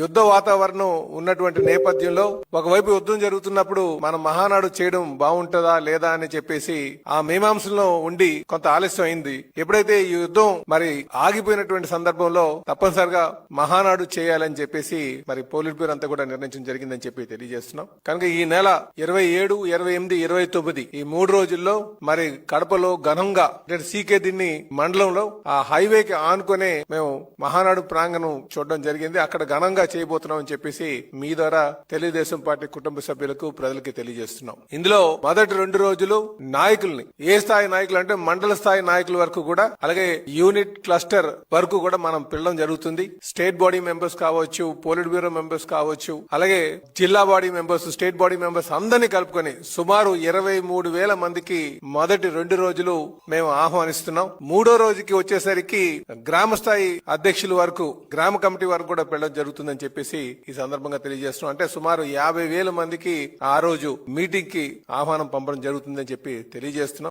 యుద్ధ వాతావరణం ఉన్నటువంటి నేపథ్యంలో ఒకవైపు యుద్ధం జరుగుతున్నప్పుడు మనం మహానాడు చేయడం బాగుంటుందా లేదా అని చెప్పేసి ఆ మీమాంసలో ఉండి కొంత ఆలస్యం అయింది. ఎప్పుడైతే ఈ యుద్ధం మరి ఆగిపోయినటువంటి సందర్భంలో తప్పనిసరిగా మహానాడు చేయాలని చెప్పేసి మరి పోలిట్ బ్యూరో అంతా కూడా నిర్ణయించడం జరిగిందని చెప్పి తెలియజేస్తున్నాం. కనుక ఈ నెల ఇరవై ఏడు ఇరవై ఎనిమిది ఇరవై తొమ్మిది ఈ మూడు రోజుల్లో మరి కడపలో ఘనంగా సీకే దిన్ని మండలంలో ఆ హైవేకి ఆనుకునే మేము మహానాడు ప్రాంగణం చూడడం జరిగింది. అక్కడ ఘనంగా చేయబోతున్నాం చేయబోతున్నామని చెప్పేసి మీ ద్వారా తెలుగుదేశం పార్టీ కుటుంబ సభ్యులకు ప్రజలకి తెలియజేస్తున్నాం. ఇందులో మొదటి రెండు రోజులు నాయకుల్ని ఏ స్థాయి నాయకులు అంటే మండల స్థాయి నాయకుల వరకు కూడా అలాగే యూనిట్ క్లస్టర్ వరకు కూడా మనం పిల్లడం జరుగుతుంది. స్టేట్ బాడీ మెంబర్స్ కావచ్చు పోలిట్ బ్యూరో మెంబర్స్ కావచ్చు అలాగే జిల్లా body members state body members అందరినీ కలుపుకొని సుమారు ఇరవై మూడు వేల మందికి మొదటి రెండు రోజులు మేము ఆహ్వానిస్తున్నాం. మూడో రోజుకి వచ్చేసరికి గ్రామ స్థాయి అధ్యక్షుల వరకు గ్రామ కమిటీ వరకు కూడా వెళ్ళడం జరుగుతుందని చెప్పేసి ఈ సందర్భంగా తెలియజేస్తున్నాం. అంటే సుమారు యాభై వేల మందికి ఆ రోజు మీటింగ్కి ఆహ్వానం పంపడం జరుగుతుందని చెప్పి తెలియజేస్తున్నాం.